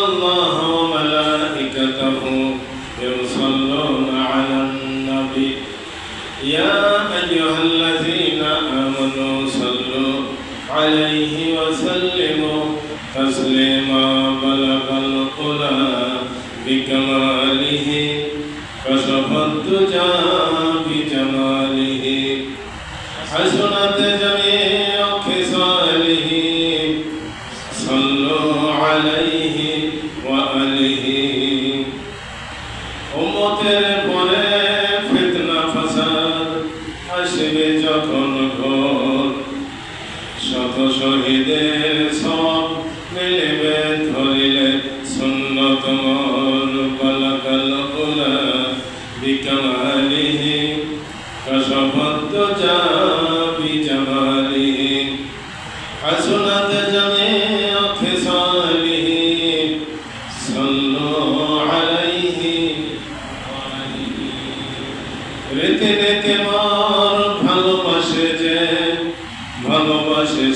الله وملائكته يصلون على النبي يا أيها الذين آمنوا صلوا عليه وسلموا تسليما بلغ القلى بكماله كشف الدجى بجماله حسنت جميع خصاله صلوا عليه وآله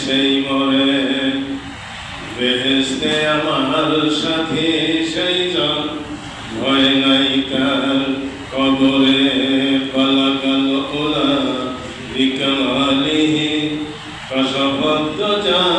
সেই মরে বেহেস্তে আমার সাথে সেই জন। ভয় নাই তার কবরে, পালাকাল ওলা বিকমালিহি যা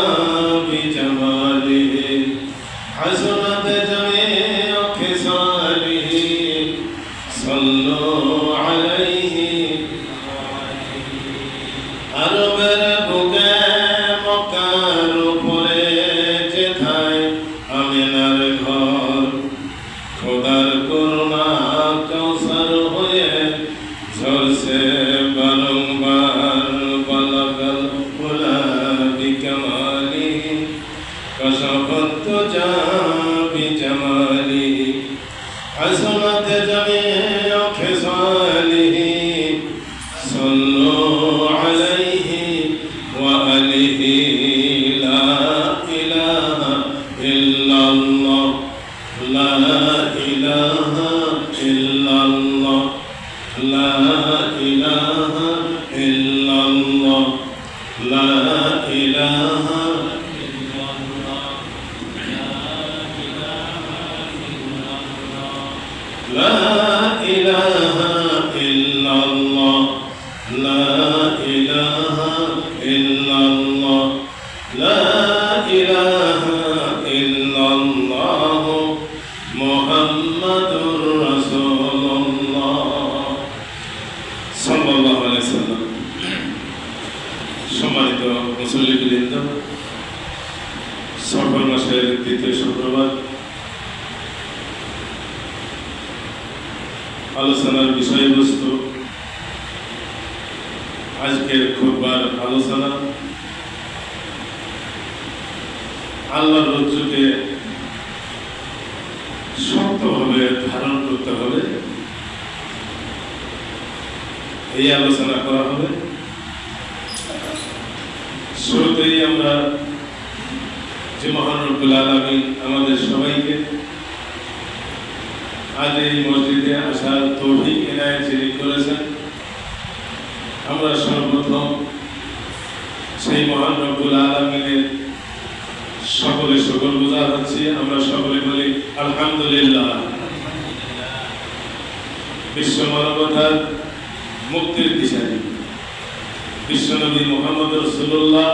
لا إله আজকের খুববার আলোচনা আল্লাহর রজ্জুকে শক্তভাবে ধারণ করতে হবে। এই আলোচনা করা হবে। শুরুতেই আমরা যে মহান রব্বুল আলমী আমাদের সবাইকে আজ এই মসজিদে আসার তৌফিক এনায় যিনি করেছেন। আমরা সর্বপ্রথম সেই মহান রব্বুল আলমিনের সকলে সকল গুজার হচ্ছি। আমরা সকলে বলি, আলহামদুলিল্লাহ। বিশ্ব মানবতার মুক্তির দিশারি। বিশ্বনবী মোহাম্মদ রসুল্লাহ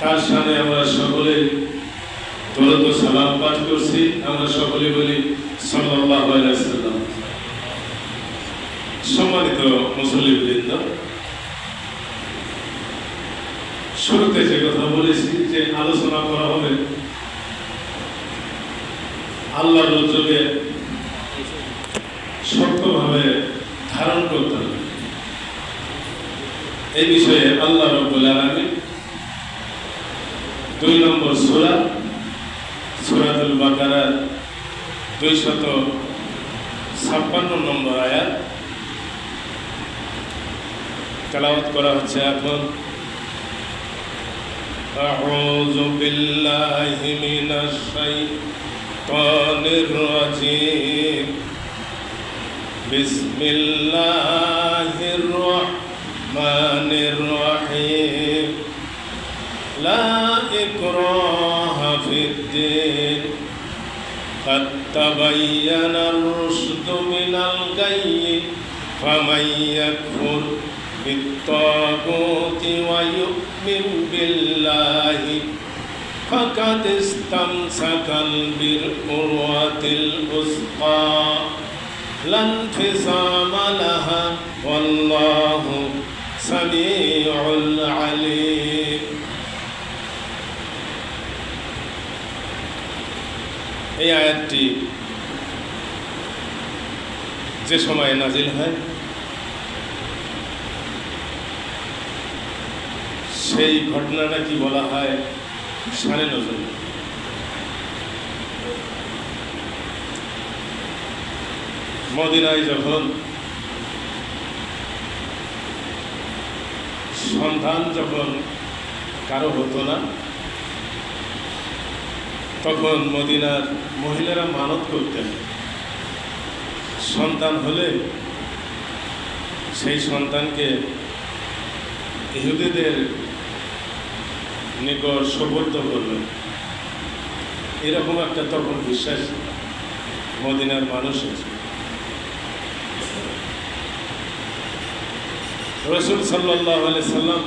তার সামনে আমরা সকলে দরদ সালাম পাঠ করছি। আমরা সকলে বলি, সাল্লাল্লাহু আলাইহি সাল্লাম সম্মানিত মুসল্লিবৃন্দ শুরুতে যে কথা বলেছি যে আলোচনা করা হবে, আল্লাহর রজ্জকে শক্তভাবে ধারণ করতে হবে। এই বিষয়ে আল্লাহ রব্বুল আলামিন দুই নম্বর সূরা, সূরাতুল বাকারার দুইশত ছাপ্পান্ন নম্বর আয়াত তেলাওয়াত করা হচ্ছে এখন أعوذ بالله من الشيطان الرجيم بسم الله الرحمن الرحيم لا إكراه في الدين قد تبين الرشد من الغي فمن يكفر بالطاغوت ويؤمن بالله فقد استمسك بالقروة الوثقى لا انفصام لها والله سميع عليم এই আয়াতটি যে সময় নাজিল হয় সেই ঘটনাটা কি বলা হয়? সানে নজর। মদিনায় যখন সন্ধান যখন কারও হতো না, তখন মদিনার মহিলারা মানত করতেন। সন্তান হলে সেই সন্তানকে ইহুদিদের নিকট সুবদ্ধ করবেন এরকম একটা তখন বিশ্বাস মদিনার মানুষের রসুল সাল্লাহ সাল্লাম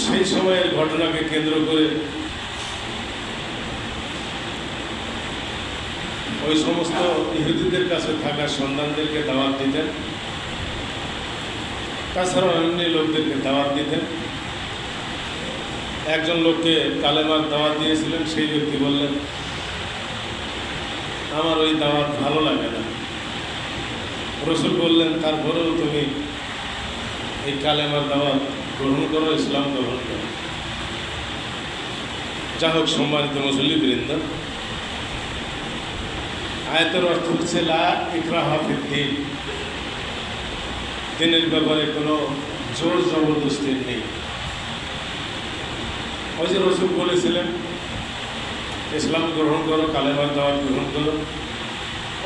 সেই সময়ের ঘটনাকে কেন্দ্র করে ওই সমস্ত ইহুদিদের কাছে থাকা সন্তানদেরকে দাওয়াত দিতেন। তাছাড়াও এমনি লোকদেরকে দাওয়াত দিতেন। একজন লোককে কালেমার দাওয়াত দিয়েছিলেন, সেই ব্যক্তি বললেন, আমার ওই দাওয়াত ভালো লাগে না। রসুল বললেন, তারপরেও তুমি এই কালেমার দাওয়াত গ্রহণ করো, ইসলাম গ্রহণ করো। যা হোক, সম্মানিত মুসল্লি বৃন্দ আয়তের অর্থ হচ্ছে, লা ইকরাহা ফিদ্দিন দিনের ব্যাপারে কোনো জোর জবরদস্তি নেই। ওই যে রসুল বলেছিলেন, ইসলাম গ্রহণ করো, কালেমার দাওয়াত গ্রহণ করো।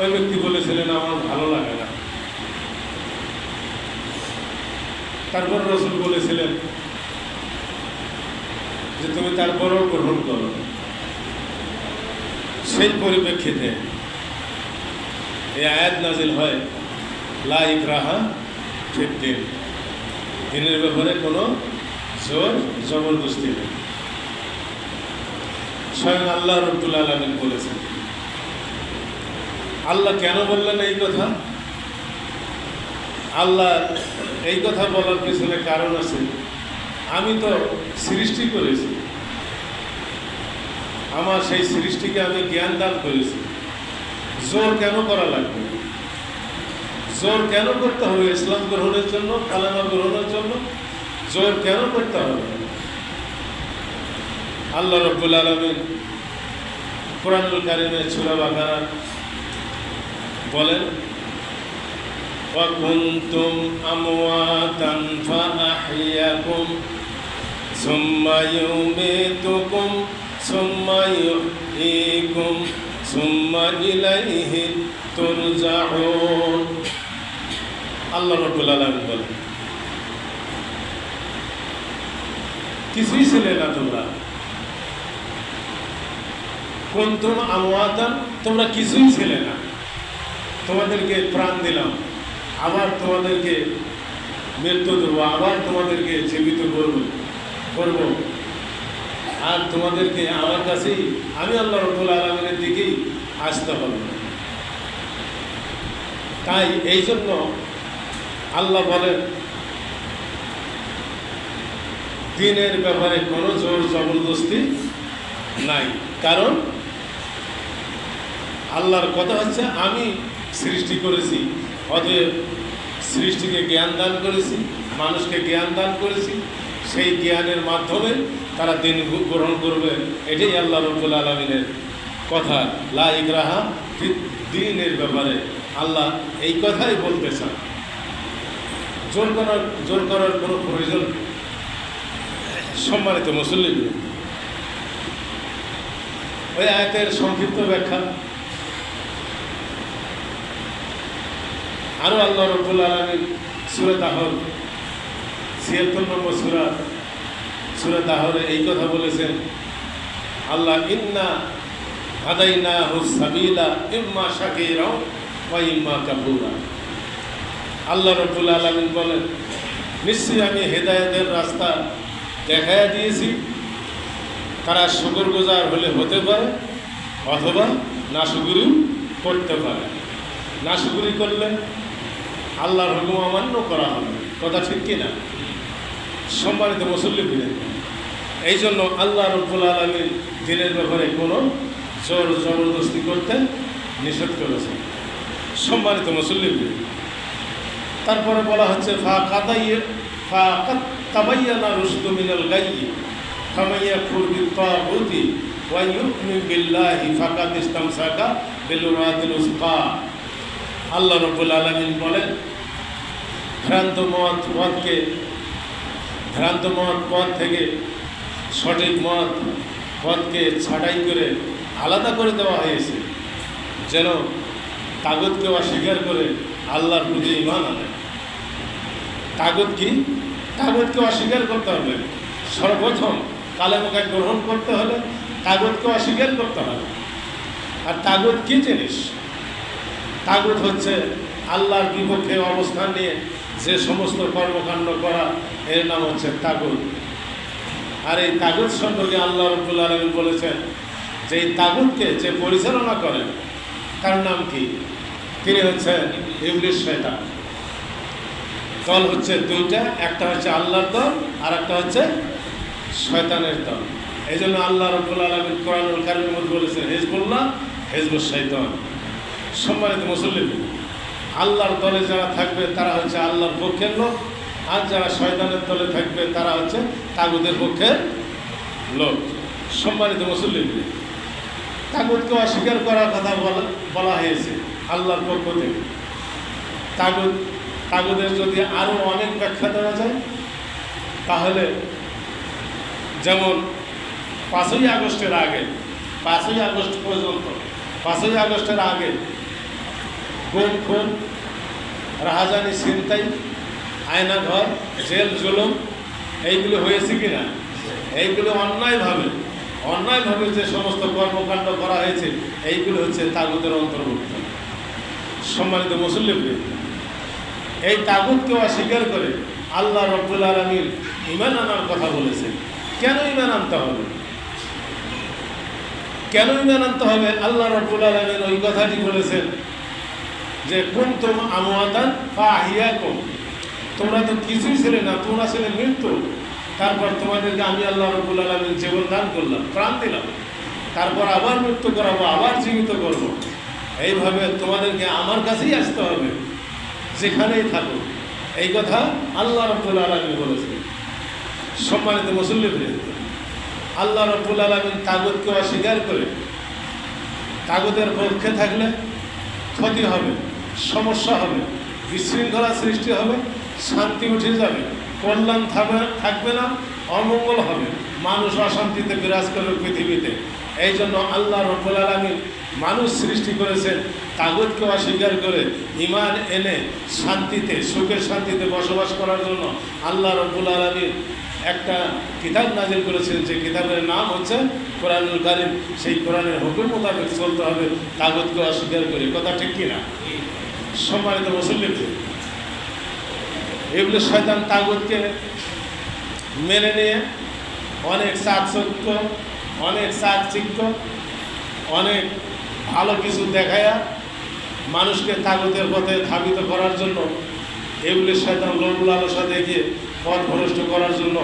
ওই ব্যক্তি বলেছিলেন, আমার ভালো লাগে না। তারপর রসুল বলেছিলেন যে, তুমি তারপরেও গ্রহণ করো। সেই পরিপ্রেক্ষিতে এই আয়াত নাজিল হয়, লা ইকরাহা ফিদ্দিন দিনের ব্যাপারে কোনো জোর জবরদস্তি নেই। স্বয়ং আল্লাহ রব্দুল আলমিন বলেছেন, আল্লাহ কেন বললেন এই কথা? আল্লাহ এই কথা বলার পিছনে কারণ আছে। আমি তো সৃষ্টি করেছি। আমার সেই সৃষ্টিকে আমি জ্ঞান দান করেছি। জোর কেন করা লাগবে? জোর কেন করতে হবে ইসলাম গ্রহণের জন্য কালামা গ্রহণের জন্য জোর কেন করতে হবে আল্লাহ রব্বুল আলমিন কোরআনুল কারিমের ছুরা বাকারা বলেন وكنتم أمواتا فأحياكم ثم يميتكم ثم يحييكم ثم إليه ترجعون আল্লাহ রব্বুল আলমিন বলেন, কিছুই ছিলে না তোমরা। কোন কুন্তুম আমওয়াতান, তোমরা কিছুই ছিলে না। তোমাদেরকে প্রাণ দিলাম, আবার তোমাদেরকে মৃত্যু দেবো, আবার তোমাদেরকে জীবিত করব করব। আর তোমাদেরকে আমার কাছেই, আমি আল্লাহ রব্বুল আলমিনের দিকেই আসতে হবে। তাই এই জন্য আল্লাহ বলেন, দিনের ব্যাপারে কোনো জোর জবরদস্তি নাই। কারণ, আল্লাহর কথা হচ্ছে, আমি সৃষ্টি করেছি, অতএব সৃষ্টিকে জ্ঞান দান করেছি, মানুষকে জ্ঞান দান করেছি, সেই জ্ঞানের মাধ্যমে তারা দিন গ্রহণ করবে। এটাই আল্লাহ রব্বুল আলমিনের কথা। লা ইকরাহা দিনের ব্যাপারে আল্লাহ এই কথাই বলতে চান। জোর করার জোর করার কোনো প্রয়োজন সম্মানিত মুসল্লিম ওই আয়াতের সংক্ষিপ্ত ব্যাখ্যা। আরও আল্লাহ রব্বুল আলমীর সুরে তাহর, ছিয়াত্তর নম্বর সুরা, সুরে তাহরে এই কথা বলেছেন, আল্লাহ ইন্না হাদাইনা হুসাবিলা ইম্মা শাকিরাও ওয়া ইম্মা কাপুরা আল্লাহ রব্বুল আলমিন বলেন, নিশ্চয়ই আমি হেদায়েতের রাস্তা দেখাইয়া দিয়েছি। তারা শুকুর গুজার হলে হতে পারে অথবা নাশুগুরি করতে পারে। নাশুগুরি করলে আল্লাহর হুকুম অমান্য করা হবে। কথা ঠিক কিনা সম্মানিত মুসল্লি দিলেন এই জন্য আল্লাহ রব্বুল আলমীর দিনের ব্যাপারে কোনো জোর জবরদস্তি করতে নিষেধ করেছেন। সম্মানিত মুসল্লি দিলেন তারপরে বলা হচ্ছে, ফা কাদাইয়ে, ফা তাবাইয়ানা রুশদু মিনাল গাইয়ি ফামাইয়া ফুরবি তাগুতি ওয়া ইউমিন বিল্লাহি ফাকাদ ইসতামসাকা বিল উরাতিল উসকা আল্লাহ রাব্বুল আলামিন বলেন, ভ্রান্ত মত পথকে ভ্রান্ত মত পথ থেকে সঠিক মত পথকে ছাঁটাই করে আলাদা করে দেওয়া হয়েছে, যেন তাগতকে অস্বীকার করে আল্লাহর প্রতি ইমান আনে। তাগত কি? তাগতকে অস্বীকার করতে হবে। সর্বপ্রথম কালেমাকে গ্রহণ করতে হলে তাগতকে অস্বীকার করতে হবে। আর তাগত কি জিনিস? তাগত হচ্ছে আল্লাহর বিপক্ষে অবস্থান নিয়ে যে সমস্ত কর্মকাণ্ড করা, এর নাম হচ্ছে তাগত। আর এই তাগত সম্পর্কে আল্লাহ রব্বুল আলমিন বলেছেন, যে এই তাগতকে যে পরিচালনা করেন, তার নাম কি? তিনি হচ্ছেন ইংলিশ শয়তান। দল হচ্ছে দুইটা, একটা হচ্ছে আল্লাহর দল আর একটা হচ্ছে শয়তানের দল। এই জন্য আল্লাহ রব্বুল আলমিন কোরআনুল কারিমের মধ্যে বলেছেন, হেজবুল্লাহ হেজবুল শৈতান সম্মানিত মুসল্লিম আল্লাহর দলে যারা থাকবে, তারা হচ্ছে আল্লাহর পক্ষের লোক। আর যারা শয়তানের দলে থাকবে, তারা হচ্ছে তাগুদের পক্ষের লোক। সম্মানিত মুসল্লিম তাগুদকে অস্বীকার করার কথা বলা হয়েছে আল্লাহর পক্ষ থেকে। তাগুদ তাগুদের যদি আরও অনেক ব্যাখ্যা দেওয়া যায়, তাহলে যেমন পাঁচই আগস্টের আগে, পাঁচই আগস্ট পর্যন্ত, পাঁচই আগস্টের আগে গুম খুন রাহাজানি ছিনতাই, আয়নাঘর, জেল জুলুম, এইগুলো হয়েছে কি না এইগুলো অন্যায়ভাবে অন্যায়ভাবে যে সমস্ত কর্মকাণ্ড করা হয়েছে, এইগুলো হচ্ছে তাগুদের অন্তর্ভুক্ত। সম্মানিত মুসল্লিম এই তাগুদকে অস্বীকার করে আল্লাহ রব্বুল আলমীর ইমান আনার কথা বলেছেন। কেন ইমান আনতে হবে? কেন ইমান আনতে হবে? আল্লাহ রব্বুল আলমীর ওই কথাটি বলেছেন যে কোন কুমতুম আমওয়াতান ফাহিয়াকুম। তোমরা তো কিছুই ছিলে না, তোমরা ছিলে মৃত্যু। তারপর তোমাদেরকে আমি আল্লাহ রব্বুল আলমীর জীবন দান করলাম, প্রাণ দিলাম। তারপর আবার মৃত্যু করাবো, আবার জীবিত করব। এইভাবে তোমাদেরকে আমার কাছেই আসতে হবে, যেখানেই থাকো। এই কথা আল্লাহ রব্বুল আলমী বলেছেন। সম্মানিত মুসল্লিম আল্লাহ রব্বুল আলমিন তাগতকে অস্বীকার করে, তাগতের পক্ষে থাকলে ক্ষতি হবে, সমস্যা হবে, বিশৃঙ্খলা সৃষ্টি হবে, শান্তি উঠে যাবে। কল্যাণ থাকবে থাকবে না, অমঙ্গল হবে। মানুষ অশান্তিতে বিরাজ করবে পৃথিবীতে। এই জন্য আল্লাহ রব্বুল আলমী মানুষ সৃষ্টি করেছেন তাগতকে অস্বীকার করে ইমান এনে শান্তিতে, সুখের শান্তিতে বসবাস করার জন্য আল্লাহ রব্বুল আলমী একটা কিতাব নাজিল করেছেন। যে কিতাবের নাম হচ্ছে কোরআনুল কারিম। সেই কোরআনের হুকুম মোতাবেক চলতে হবে কাগজকে অস্বীকার করে। কথা ঠিক কিনা? সম্মানিত মুসল্লিম এগুলো শয়তান তাগতকে মেনে নিয়ে অনেক চাকচক্য অনেক চাকচিক্য অনেক ভালো কিছু দেখায়া মানুষকে তাগতের পথে ধাবিত করার জন্য, এগুলি শয়তান লোভ লালসা দেখিয়ে পথ ভ্রষ্ট করার জন্য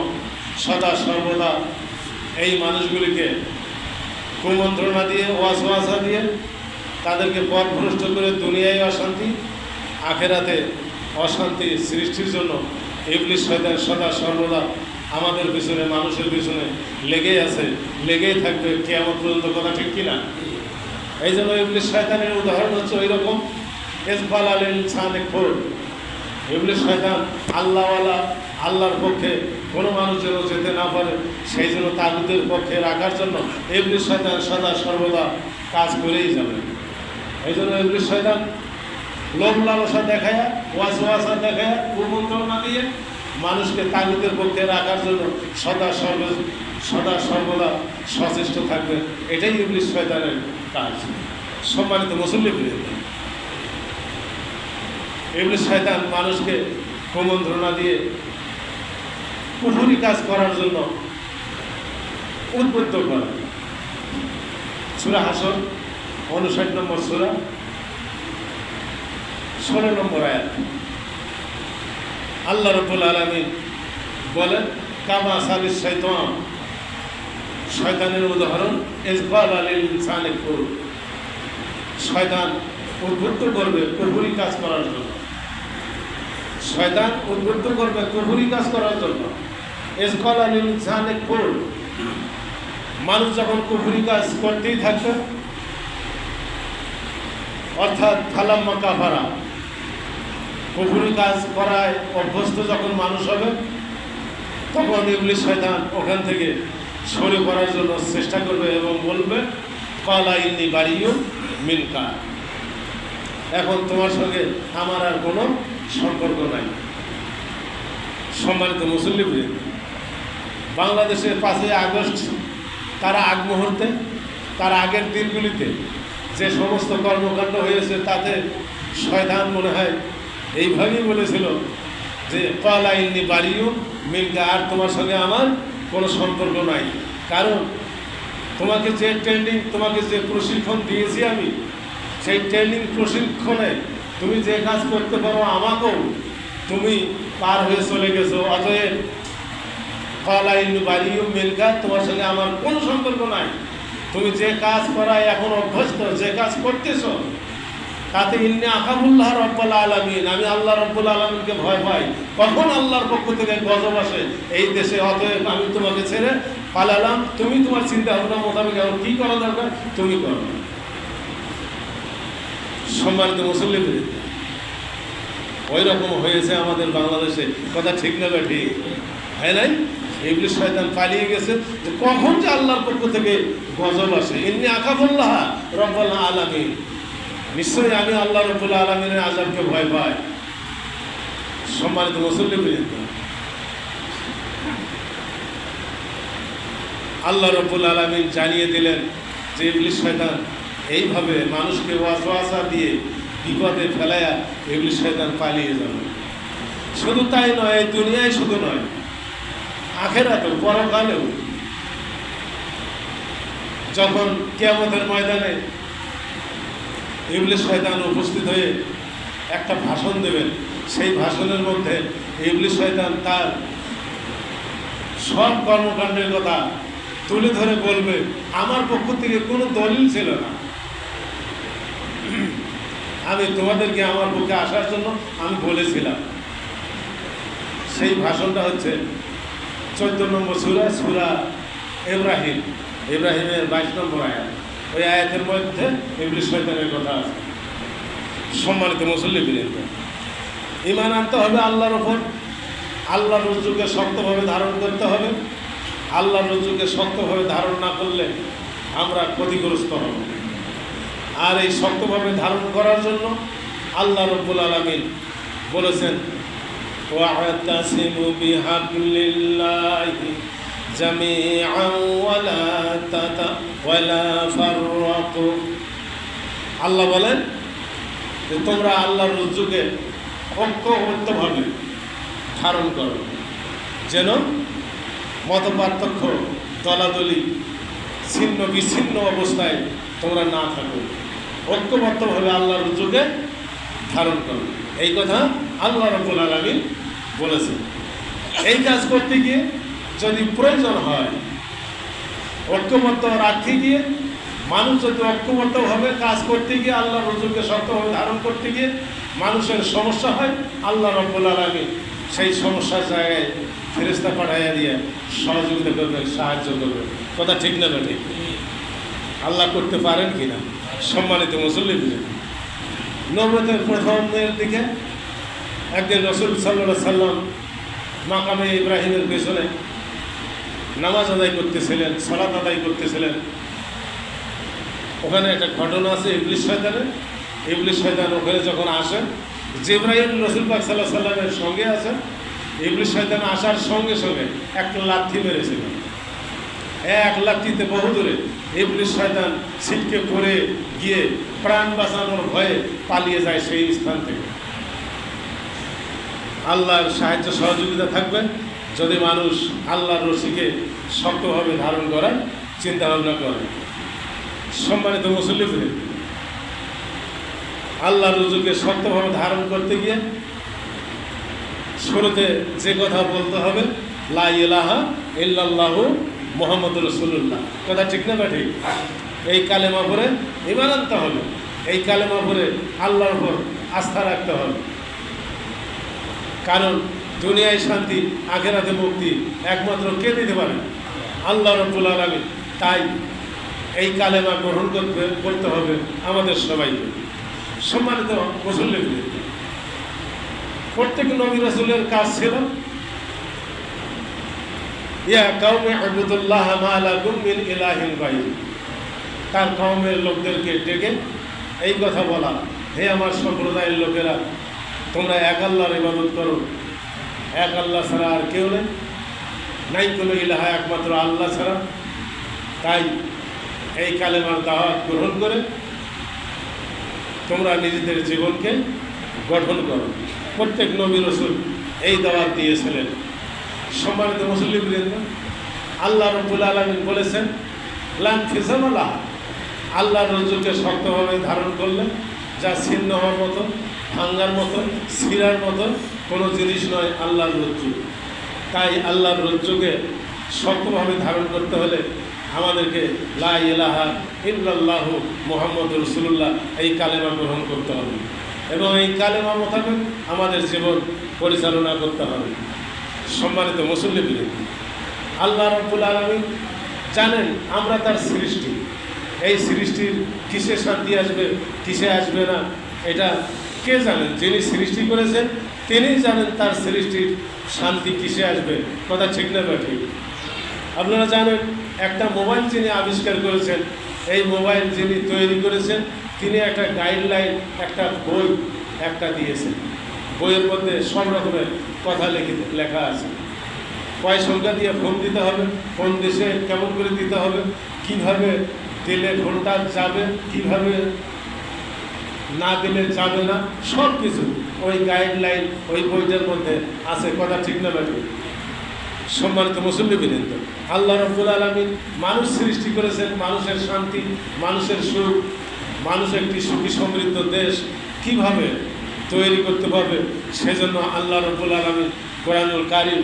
সদা সর্বদা এই মানুষগুলিকে কুমন্ত্রণা দিয়ে ওয়াসওয়াসা দিয়ে তাদেরকে পথ ভ্রষ্ট করে দুনিয়ায় অশান্তি, আখেরাতে অশান্তি সৃষ্টির জন্য এগুলি শয়তান সদা সর্বদা আমাদের পিছনে, মানুষের পিছনে লেগেই আছে, লেগেই থাকবে। কেমন পর্যন্ত কথা ঠিক কিনা? এই জন্য এগুলি শয়তানের উদাহরণ হচ্ছে ওই রকম এসবাল আলীল ছানে খোর এগুলি শয়তান আল্লাহওয়ালা, আল্লাহর পক্ষে কোনো মানুষ যেন যেতে না পারে, সেই জন্য তাগুদের পক্ষে রাখার জন্য এগুলি শয়তান সদা সর্বদা কাজ করেই যাবে। এই জন্য এগুলি শয়তান লোভ লালসা দেখায় ওয়াস ওয়াসা দেখায় কুমন্ত্রণা দিয়ে মানুষকে তাগুদের পক্ষে রাখার জন্য সদা সর্ব সদা সর্বদা সচেষ্ট থাকবে। এটাই ইবলিশ শয়তানের কাজ। সম্মানিত মুসল্লি বৃন্দ ইবলিশ শয়তান মানুষকে কুমন্ত্রণা দিয়ে কুফুরি কাজ করার জন্য উদ্বুদ্ধ করে। সুরা হাসন উনষাট নম্বর সুরা ষোলো নম্বর আয়াত। আল্লাহ রবুল আলমী বলেন, কামা সালিস শৈতান শয়তানের উদাহরণ ইসবাল আলীল ইনসানের করু শয়তান উদ্বুদ্ধ করবে কুহুরি কাজ করার জন্য। শয়তান উদ্বুদ্ধ করবে কুহুরি কাজ করার জন্য। ইসবাল আলীল ইনসানের করু মানুষ যখন কুহুরি কাজ করতেই থাকবে, অর্থাৎ ফালাম্মা কাফারা কুফুরি কাজ করায় অভ্যস্ত যখন মানুষ হবে, তখন এগুলি শয়তান ওখান থেকে সরে পড়ার জন্য চেষ্টা করবে এবং বলবে, কলা ইন্নি বাড়িও মিনকা। এখন তোমার সঙ্গে আমার আর কোনো সম্পর্ক নাই। সম্মানিত মুসল্লিম বাংলাদেশের পাঁচই আগস্ট, তার আগ মুহূর্তে, তার আগের দিনগুলিতে যে সমস্ত কর্মকাণ্ড হয়েছে, তাতে শয়তান মনে হয় এইভাবেই বলেছিল যে কলাইনি বাড়িও মিলকা আর তোমার সঙ্গে আমার কোনো সম্পর্ক নাই। কারণ তোমাকে যে ট্রেনিং, তোমাকে যে প্রশিক্ষণ দিয়েছি আমি, সেই ট্রেনিং প্রশিক্ষণে তুমি যে কাজ করতে পারো আমাকেও তুমি পার হয়ে চলে গেছো। অতএব কলাইন বাড়িও মিলকা তোমার সঙ্গে আমার কোনো সম্পর্ক নাই। তুমি যে কাজ করায় এখন অভ্যস্ত, যে কাজ করতেছো তাতে ইন্নি আকাবুল্লাহ রব্বুল আলমিন, আমি আল্লাহ রব্বুল আলমিনকে ভয় পাই। কখন আল্লাহর পক্ষ থেকে গজব আসে? এই দেশে, অতএব আমি তোমাকে ছেড়ে পালালাম। তুমি তোমার চিন্তা ভাবনা মোতাবেক এখন কী করা দরকার? তুমি করো। সম্মানিত মুসল্লি ওই রকম হয়েছে আমাদের বাংলাদেশে। কথা ঠিক না বা ঠিক? হয় নাই? এগুলি শয়তান পালিয়ে গেছে। যে কখন যে আল্লাহর পক্ষ থেকে গজব আসে? এমনি আকাবুল্লাহ রব্বাল আলমিন। নিশ্চয়ই আমি আল্লাহ রবুল আলমিনের আজাবকে ভয় পাই। সম্মানিত মুসল্লি পর্যন্ত আল্লাহ রবুল আলমিন জানিয়ে দিলেন যে ইবলিশ শয়তান, এইভাবে মানুষকে ওয়াসওয়াসা দিয়ে বিপদে ফেলায়া ইবলিশ শয়তান পালিয়ে যাবে। শুধু তাই নয় দুনিয়ায় শুধু নয়, আখেরাতেও, পরকালেও। যখন কেয়ামতের ময়দানে ইবলিশ শয়তান উপস্থিত হয়ে একটা ভাষণ দেবেন। সেই ভাষণের মধ্যে ইবলিশ শয়তান তার সব কর্মকাণ্ডের কথা তুলে ধরে বলবে, আমার পক্ষ থেকে কোনো দলিল ছিল না। আমি তোমাদেরকে আমার পক্ষে আসার জন্য আমি বলেছিলাম। সেই ভাষণটা হচ্ছে চোদ্দ নম্বর সুরা সুরা এব্রাহিম। ইব্রাহিমের বাইশ নম্বর আয়াত। ওই আয়াতের মধ্যে ইবলিশ শয়তানের কথা আছে। সম্মানিত মুসল্লি বৃন্দ ইমান আনতে হবে আল্লাহর ওপর আল্লাহ রজ্জুকে শক্তভাবে ধারণ করতে হবে। আল্লাহ রজ্জুকে শক্তভাবে ধারণ না করলে আমরা ক্ষতিগ্রস্ত হব। আর এই শক্তভাবে ধারণ করার জন্য আল্লাহ রব্বুল আলমিন বলেছেন ওয়া বিহাবিল্লাহি جميعا ولا تت ولا فرقوا আল্লাহ বলেন যে তোমরা আল্লাহর রজ্জুকে ঐক্যবদ্ধভাবে ধারণ করো যেন মত পার্থক্য দলাদলি ছিন্ন বিচ্ছিন্ন অবস্থায় তোমরা না থাকো ঐক্যবদ্ধভাবে আল্লাহর রজ্জুকে ধারণ করো এই কথা আল্লাহ রব্বুল আলমী বলেছেন এই কাজ করতে গিয়ে যদি প্রয়োজন হয়, ঐক্যবদ্ধ রাখতে গিয়ে, মানুষ যদি ঐক্যবদ্ধভাবে কাজ করতে গিয়ে আল্লাহ রজুকে শক্তভাবে ধারণ করতে গিয়ে মানুষের সমস্যা হয়, আল্লাহ রব্বুল আলমী সেই সমস্যার জায়গায় ফেরিস্তা পাঠাইয়া দিয়ে সহযোগিতা করবে, সাহায্য করবে। কথা ঠিক না না ঠিক? আল্লাহ করতে পারেন কি না সম্মানিত মুসল্লি নবতের প্রথমের দিকে একদিন রসুল সাল্লা সাল্লাম মাকামে ইব্রাহিমের পেছনে নামাজ আদায় করতেছিলেন, সলাত আদায় করতেছিলেন। ওখানে একটা ঘটনা আছে ইবলিশ শয়তানের। ইবলিশ শয়তান ওখানে যখন আসেন জিব্রাহিম রসুল পাক সাল্লাহ সাল্লামের সঙ্গে আছেন। ইবলিশ শয়তান আসার সঙ্গে সঙ্গে একটা লাথি মেরেছিল। এক লাঠিতে বহু দূরে ইবলিশ শয়তান ছিটকে পড়ে গিয়ে প্রাণ বাঁচানোর ভয়ে পালিয়ে যায় সেই স্থান থেকে। আল্লাহর সাহায্য সহযোগিতা থাকবে। যদি মানুষ আল্লাহর রশিকে শক্তভাবে ধারণ করার চিন্তা ভাবনা করে সম্মানিত মুসল্লিফির আল্লাহর রুজুকে শক্তভাবে ধারণ করতে গিয়ে শুরুতে যে কথা বলতে হবে, লা ইলাহা মোহাম্মদ রসুল্লাহ কথা ঠিক না ঠিক এই কালেমা পরে ইমান আনতে হবে। এই কালেমা পরে আল্লাহর উপর আস্থা রাখতে হবে। কারণ দুনিয়ায় শান্তি, আখেরাতে মুক্তি, একমাত্র কে দিতে পারে? আল্লাহ রব্বুল আলমী তাই এই কালেমা গ্রহণ করতে করতে হবে আমাদের সবাইকে। সম্মানিত মুসল্লি প্রত্যেক নবী রসুলের কাজ ছিল, ইয়া কাউমে আবুদুল্লাহ মালা গুমিন ইলাহিন বাইন তার কওমের লোকদেরকে ডেকে এই কথা বলা, হে আমার সম্প্রদায়ের লোকেরা, তোমরা এক আল্লাহর ইবাদত করো। এক আল্লাহ ছাড়া আর কেউ নেই। নাই কোনো ইলাহা, একমাত্র আল্লাহ ছাড়া। তাই এই কালেমার দাওয়াত গ্রহণ করে তোমরা নিজেদের জীবনকে গঠন করো। প্রত্যেক নবী রসুল এই দাওয়াত দিয়েছিলেন। সম্মানিত মুসল্লিবৃন্দ আল্লাহ রবুল আলমিন বলেছেন, লান ফিসামাল্লাহ আল্লাহর রজ্জুকে শক্তভাবে ধারণ করলেন, যা ছিন্ন হওয়ার মতো। ভাঙ্গার মতন, সিরার মতন, কোনো জিনিস নয় আল্লাহর রজ্জু। তাই আল্লাহর রজ্জুকে শক্তভাবে ধারণ করতে হলে আমাদেরকে লা ইলাহা ইল্লাল্লাহ মোহাম্মদ রসুল্লাহ এই কালেমা গ্রহণ করতে হবে। এবং এই কালেমা মোতাবেক আমাদের জীবন পরিচালনা করতে হবে। সম্মানিত মুসল্লি আল্লাহ রব্বুল আলমী জানেন আমরা তার সৃষ্টি। এই সৃষ্টির কিসে শান্তি আসবে, কিসে আসবে না, এটা কে জানেন যিনি সৃষ্টি করেছেন, তিনি জানেন তার সৃষ্টির শান্তি কিসে আসবে। কথা ঠিক না ঠিক? আপনারা জানেন, একটা মোবাইল যিনি আবিষ্কার করেছেন, এই মোবাইল যিনি তৈরি করেছেন, তিনি একটা গাইডলাইন, একটা বই একটা দিয়েছেন। বইয়ের মধ্যে সব রকমের কথা লিখে লেখা আছে। কয় সংখ্যা দিয়ে ফোন দিতে হবে কোন দেশে কেমন করে দিতে হবে, কীভাবে দিলে ফোনটা যাবে, কীভাবে না দিলে যাবে না সব কিছু ওই গাইডলাইন ওই বইটার মধ্যে আছে কথা ঠিক না বাকি। সম্মানিত মুসল্লি বৃন্দ, আল্লাহ রব্বুল আলমিন মানুষ সৃষ্টি করেছেন মানুষের শান্তি, মানুষের সুখ মানুষ একটি সুখী সমৃদ্ধ দেশ কীভাবে তৈরি করতে পারবে সেজন্য আল্লাহ রব্বুল আলমিন কোরআনুল কারিম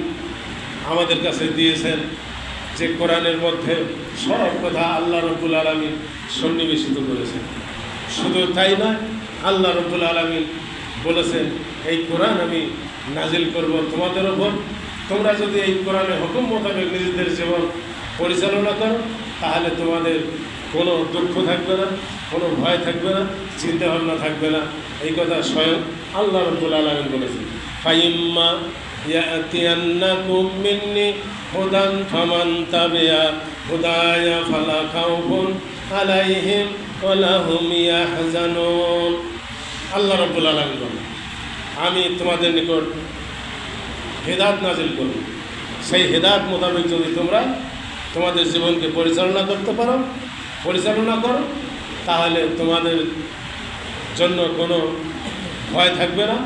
আমাদের কাছে দিয়েছেন যে কোরআনের মধ্যে সব কথা আল্লাহ রব্বুল আলমী সন্নিবেশিত করেছেন। শুধু তাই নয় আল্লাহ রব্বুল আলমী বলেছেন এই কোরআন আমি নাজিল করব তোমাদের ওপর তোমরা যদি এই কোরআনে হুকুম মোতাবেক নিজেদের জীবন পরিচালনা করো তাহলে তোমাদের কোনো দুঃখ থাকবে না কোনো ভয় থাকবে না চিন্তা ভাবনা থাকবে না এই কথা স্বয়ং আল্লাহ রব্বুল আলমিন বলেছেন ফাইম্মা يأتينكم مني هدى فمن تبع هداي فلا خوف আলাইহিম ওলাহুম ইয়াহজানুন। আল্লাহ রব্বুল আলমিন বলেন, আমি তোমাদের নিকট হেদাত নাজিল করব। সেই হেদাত মোতাবেক যদি তোমরা তোমাদের জীবনকে পরিচালনা করতে পারো, পরিচালনা করো, তাহলে তোমাদের জন্য কোনো ভয় থাকবে না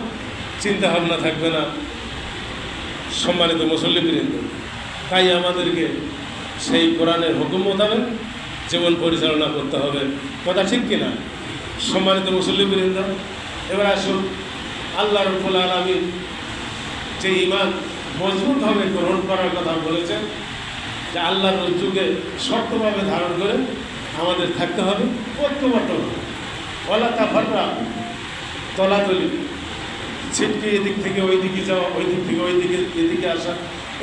চিন্তা ভাবনা থাকবে না, সম্মানিত মুসল্লিবৃন্দ। তাই আমাদেরকে সেই কোরআনের হুকুম মোতাবেক জীবন পরিচালনা করতে হবে। কথা ঠিক কিনা? সম্মানিত মুসল্লিবৃন্দ, এবার আসুন, আল্লাহ রব্বুল আলমী যে ইমান মজবুতভাবে গ্রহণ করার কথা বলেছেন, যে আল্লাহর রজ্জুকে শক্তভাবে ধারণ করে আমাদের থাকতে হবে। ঐক্যবদ্ধ বলা তা ফাটরা তলাতলি, ছিটকে এদিক থেকে ওই দিকে যাওয়া ওই দিক থেকে ওই দিকে এদিকে আসা,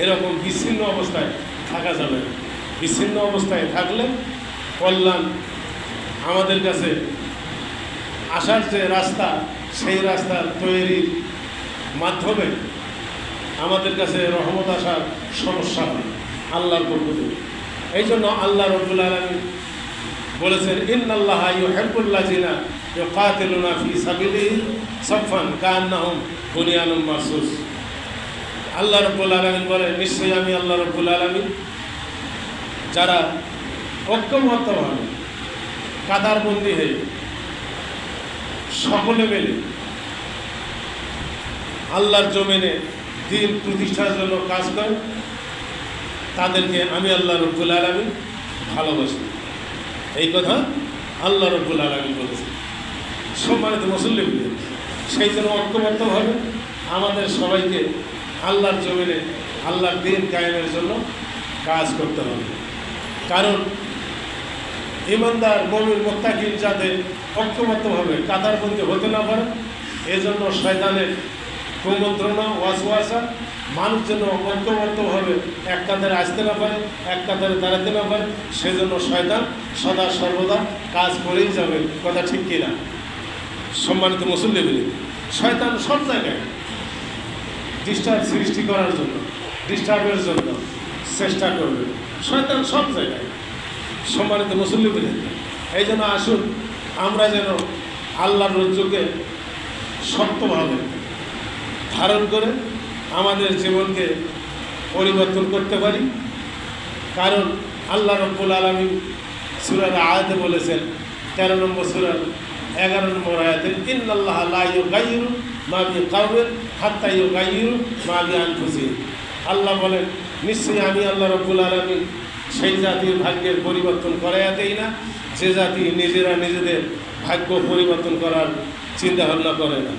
এরকম বিচ্ছিন্ন অবস্থায় থাকা যাবে বিচ্ছিন্ন অবস্থায় থাকলে কল্যাণ আমাদের কাছে আসার যে রাস্তা, সেই রাস্তা তৈরির মাধ্যমে আমাদের কাছে রহমত আসার সমস্যা হয় আল্লাহর পক্ষ থেকে। এই জন্য আল্লাহ রবুল আলমী বলেছেন ইন আল্লাহ হেল্পুল্লাহ জিনা কাতিলুনা ফি সাবিলি সফান কান্নাহম বুনিয়ানুম মাসুস আল্লাহ রব্বুল আলমিন বলে নিশ্চয়ই আমি আল্লাহ রব্বুল আলমিন, যারা ঐক্যবদ্ধভাবে কাতারবন্দি হয়ে সকলে মিলে আল্লাহর জমিনে দিন প্রতিষ্ঠার জন্য কাজ করে, তাদেরকে আমি আল্লাহ রব্বুল আলমী ভালোবাসি। এই কথা আল্লাহ রব্বুল আলমী বলেছে সম্মানিত মুসল্লিম সেই জন্য ঐক্যবদ্ধভাবে আমাদের সবাইকে আল্লাহর জমিনে আল্লাহর দিন কায়েমের জন্য কাজ করতে হবে। কারণ ইমানদার মমির মোত্তাকিন যাতে ঐক্যবদ্ধভাবে কাতারবন্দি হতে না পারে, এজন্য শয়তানের কুমন্ত্রণা, ওয়াসওয়াসা, মানুষ যেন ঐক্যবদ্ধভাবে এক কাতারে আসতে না পারে, এক কাতারে দাঁড়াতে না পারে, সেজন্য শয়তান সদা সর্বদা কাজ করেই যাবে। কথা ঠিক কিনা সম্মানিত মুসল্লিবিলি শয়তান সব জায়গায় ডিস্টার্ব সৃষ্টি করার জন্য, ডিস্টার্বের জন্য চেষ্টা করবে। শয়তান সব জায়গায় সম্মানিত মুসল্লিবিলি এই জন্য আসুন, আমরা যেন আল্লাহর রজ্জুকে শক্তভাবে ধারণ করে আমাদের জীবনকে পরিবর্তন করতে পারি। কারণ আল্লাহ রব্বুল আলমী সুরার আয়াতে বলেছেন, তেরো নম্বর সুরার এগারো নম্বর আয়াতে ইন আল্লাহ লাইউ গাইরু মাবি কাউরের হাত্তাইউ গাইরু মা মাবি আনফুসি আল্লাহ বলেন, নিশ্চয়ই আমি আল্লাহ রব্বুল আলমী সেই জাতির ভাগ্যের পরিবর্তন করাইয়া দেই না যে জাতি নিজেরা নিজেদের ভাগ্য পরিবর্তন করার চিন্তা ভাবনা করে না।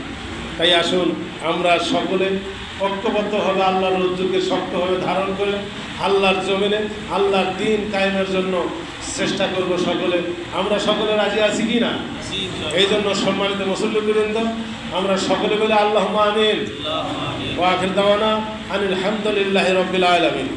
তাই আসুন আমরা সকলে ঐক্যবদ্ধভাবে আল্লাহর রজ্জুকে শক্তভাবে ধারণ করে আল্লাহর জমিনে আল্লাহর দিন কায়েমের জন্য চেষ্টা করব সকলে। আমরা সকলে রাজি আছি কি না? এই জন্য সম্মানিত মুসল্লিবৃন্দ আমরা সকলে বলে আল্লাহ আমিন। ওয়াখির দাওয়ানা আনিল হামদুলিল্লাহ রবিল আলমিন।